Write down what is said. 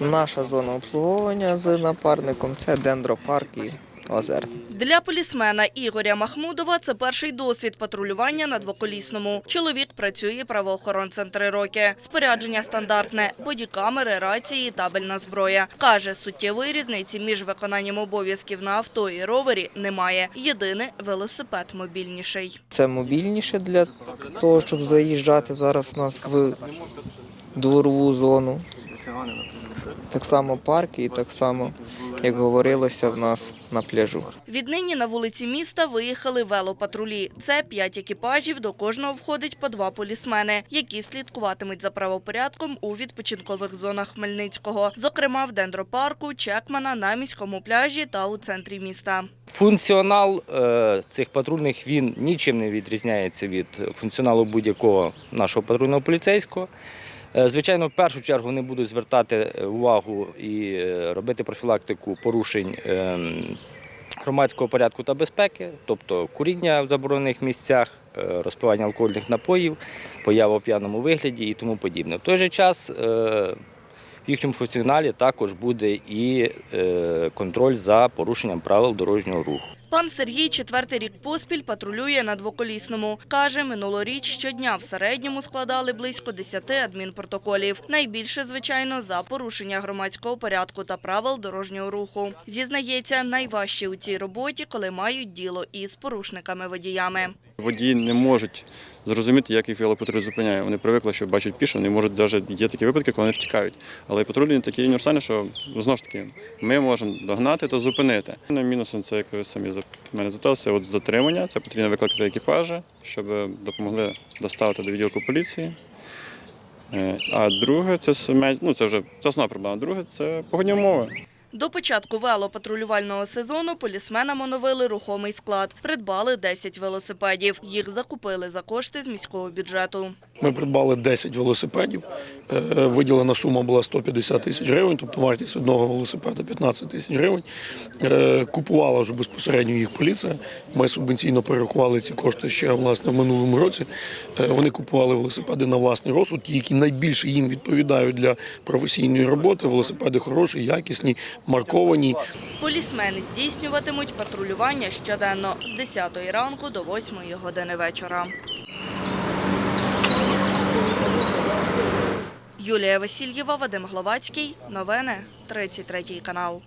Наша зона обслуговування з напарником це дендропарк і озер. Для полісмена Ігоря Махмудова це перший досвід патрулювання на двоколісному. Чоловік працює правоохоронцем три роки. Спорядження стандартне – бодікамери, рації, табельна зброя. Каже, суттєвої різниці між виконанням обов'язків на авто і ровері немає. Єдине – велосипед мобільніший. Це мобільніше для того, щоб заїжджати зараз у нас в дворову зону. Так само парки і так само, як говорилося, в нас на пляжу. Віднині на вулиці міста виїхали велопатрулі. Це п'ять екіпажів, до кожного входить по два полісмени, які слідкуватимуть за правопорядком у відпочинкових зонах Хмельницького, зокрема в дендропарку, Чекмана, на міському пляжі та у центрі міста. Функціонал е, цих патрульних він нічим не відрізняється від функціоналу будь-якого нашого патрульного поліцейського. Е, Звичайно, в першу чергу вони будуть звертати е, увагу і е, робити профілактику порушень е, громадського порядку та безпеки, тобто куріння в заборонених місцях, розпивання алкогольних напоїв, поява у п'яному вигляді і тому подібне. В той же час в їхньому функціоналі також буде і контроль за порушенням правил дорожнього руху. Пан Сергій четвертий рік поспіль патрулює на двоколісному. Каже, минулоріч щодня в середньому складали близько 10 адмінпротоколів. Найбільше, звичайно, за порушення громадського порядку та правил дорожнього руху. Зізнається, найважче у цій роботі, коли мають діло із порушниками-водіями. Водії не можуть зрозуміти, як їх велопатруль зупиняє. Вони привикли, що бачать пішо, вони можуть навіть є такі випадки, коли вони втікають. Але патрулі такі універсальні, що ну, знову ж таки ми можемо догнати та зупинити. Ну, Мінусом це, як ви самі за мене запиталися, от затримання. Це потрібно викликати екіпажі, щоб допомогли доставити до відділку поліції. Е, А друге, це ну це вже це основна проблема. Друге це погодні умови. До початку велопатрулювального сезону полісменам оновили рухомий склад. Придбали 10 велосипедів. Їх закупили за кошти з міського бюджету. Ми придбали 10 велосипедів. Е, Виділена сума була 150 тисяч гривень, тобто вартість одного велосипеда 15 тисяч гривень. Е, Купувала вже безпосередньо їх поліція. Ми субвенційно перерахували ці кошти ще власне в минулому році. Е, Вони купували велосипеди на власний розсуд, які найбільше їм відповідають для професійної роботи. Велосипеди хороші, якісні, марковані. Полісмени здійснюватимуть патрулювання щоденно з 10 ранку до 8 години вечора. Юлія Васильєва, Вадим Гловацький. Новини 33 канал.